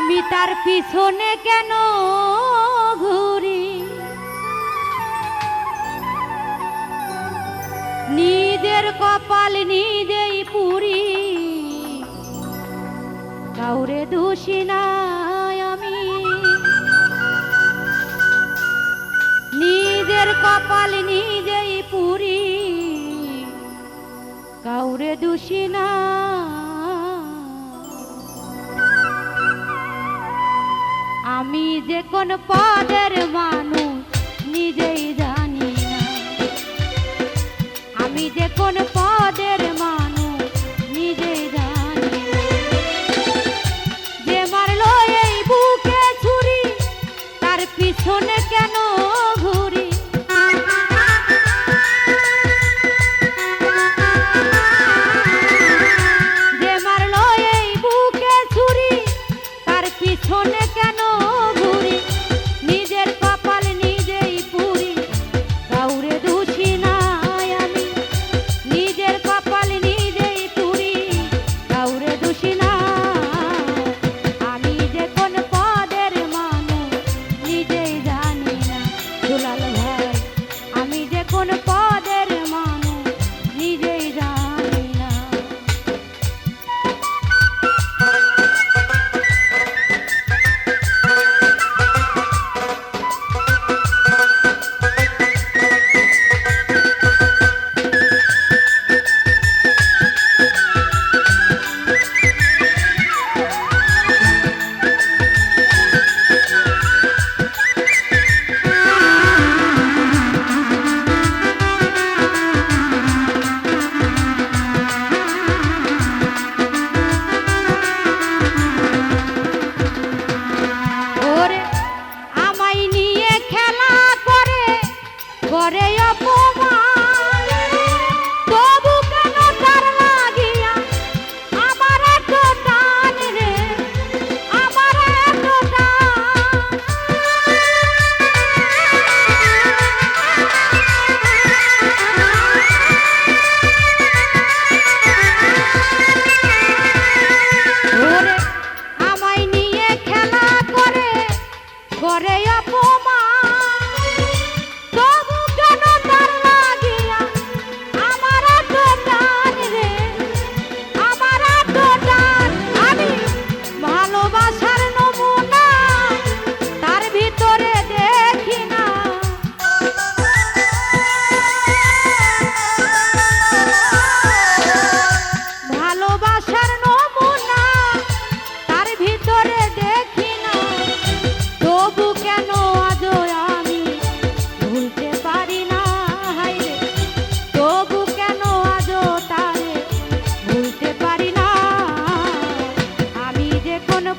আমি তার পিছনে কেন ঘুরি? নিজের কপাল নিজেই পুরি। কাউরে দোষী নাই আমি। নিজের কপাল নিজেই পুরি। কাউরে দোষী নাই আমি যে কোন পদের মানুষ নিজেই জানি না। আমি যে কোন পদের মানুষ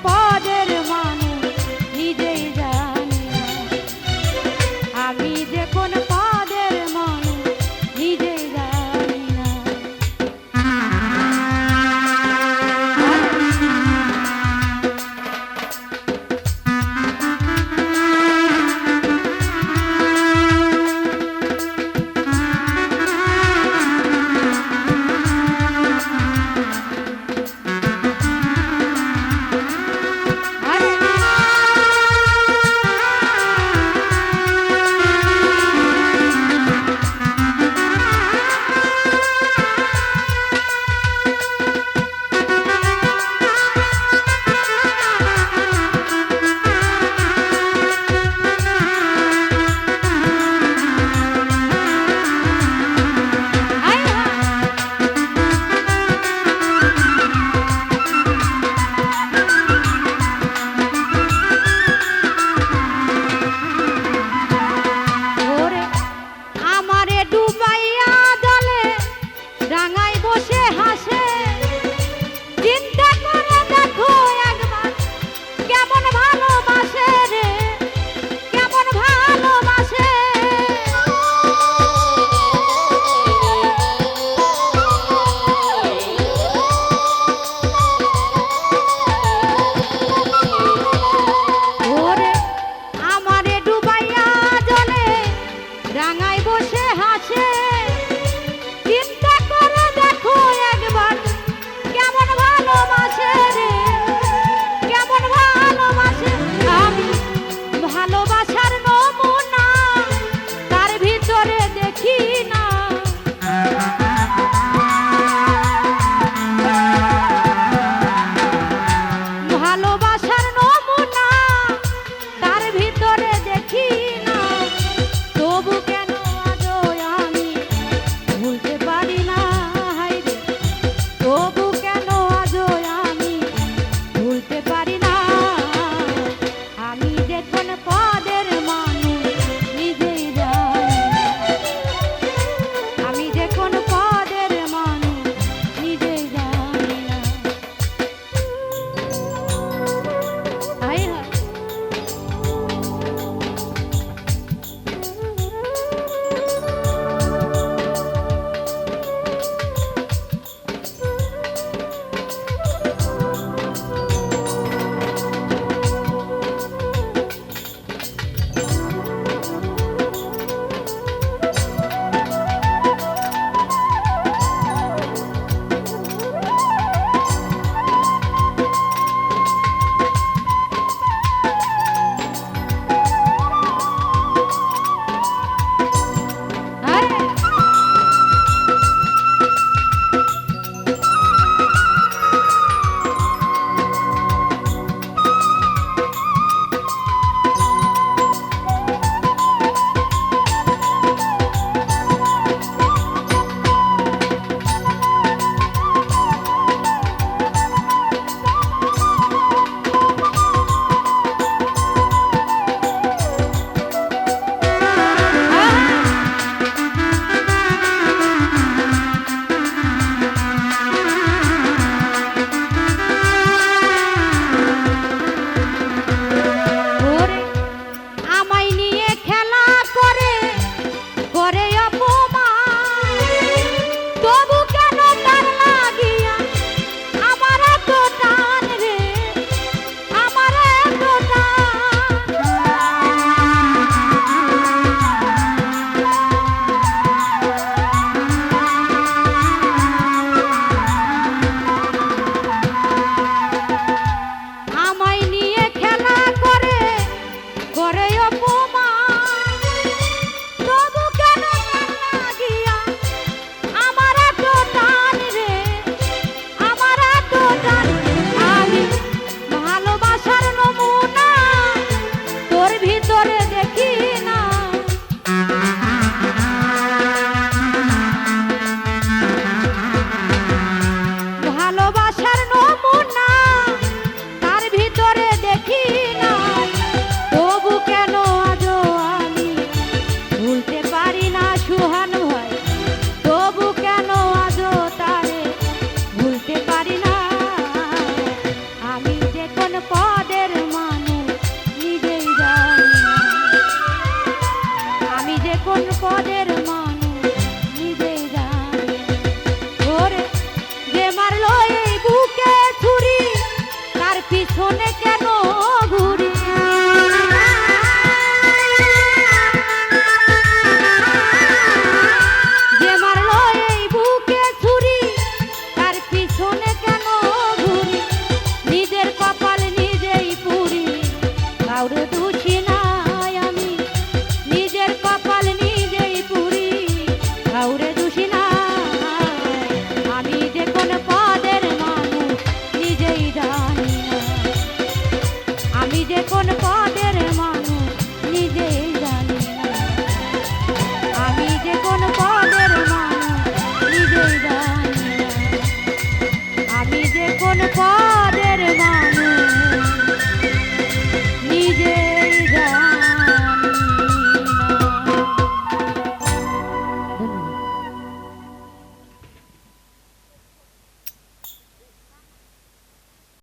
பாட বসে হাসে